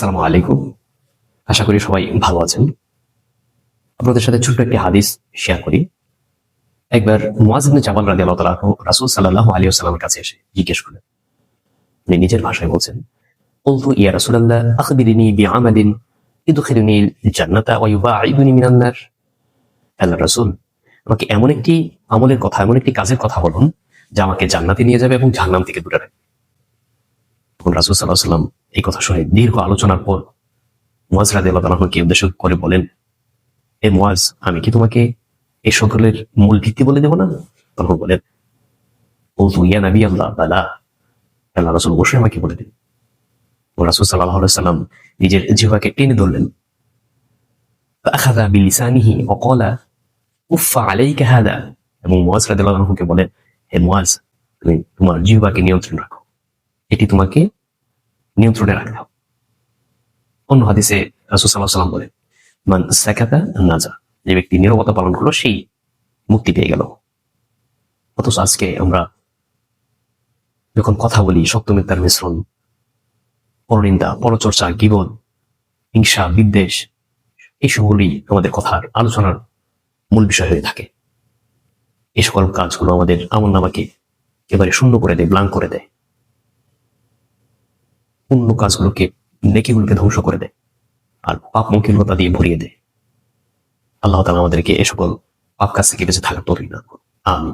আসসালামু আলাইকুম। আশা করি সবাই ভালো আছেন। আপনাদের সাথে ছোট্ট একটি হাদিস শেয়ার করি। একবার মোয়াজিবনে জামাল রাজি আল্লাহ রাসুল সাল্লাহ আলী কাছে এসে জিজ্ঞেস করলেন। উনি নিজের ভাষায় বলছেন বলতো ইয়া রাসুলাল্লাহ, আখবিরিনি বি আমাদিন ইদুখিরিনি জান্নাতা ওয়াইবা আইদুনি মিনান্নার আল্লাহ রাসুল, আমাকে এমন একটি আমলের কথা, এমন একটি কাজের কথা বলুন, যা আমাকে জান্নাতে নিয়ে যাবে এবং জাহান্নাম থেকে দূরে রাখবে। তখন রাসুল সাল্লাহ সাল্লাম এই কথা শুনে দীর্ঘ আলোচনার পর মোয়াজ রাজি আল্লাহ কে উদ্দেশ্য করে বলেন এ মোয়াজ আমি কি তোমাকে এ সকলের মূল ভিত্তি বলে দেব না? তখন বলেন ও তুইয়া নাবি আল্লাহ বালা। আল্লাহ রাসুল অবশ্যই আমাকে বলে দিন। রাসুল সাল্লাহ সাল্লাম নিজের জিহাকে টেনে ধরলেন। এবং মোয়াজ রাজি আল্লাহকে বলেন, হে মোয়াজ তুমি তোমার জিহবাকে নিয়ন্ত্রণ রাখো। এটি তোমাকে নিয়ন্ত্রণে রাখতে হবে অন্য হাদিসে সাল্লাম বলেন, মান সাকাতা নাজা যে ব্যক্তি নীরবতা পালন করল, সেই মুক্তি পেয়ে গেল। অথচ আজকে আমরা যখন কথা বলি মিথ্যার মিশ্রণ, পরনিন্দা, পরচর্চা গিবন হিংসা, বিদ্বেষ এইসবগুলি আমাদের কথার আলোচনার মূল বিষয় হয়ে থাকে। এই সকল কাজগুলো আমাদের আমল নামাকে এবারে শূন্য করে দেয় ব্লাঙ্ক করে দেয়। অন্য কাজগুলোকে, নেকিগুলোকে ধ্বংস করে দেয়। আর পাপ মুখীনতা দিয়ে ভরিয়ে দেয়। আল্লাহ তালা আমাদেরকে এ সকল পাপ কাজ থেকে বেঁচে থাকার তরিক না আমি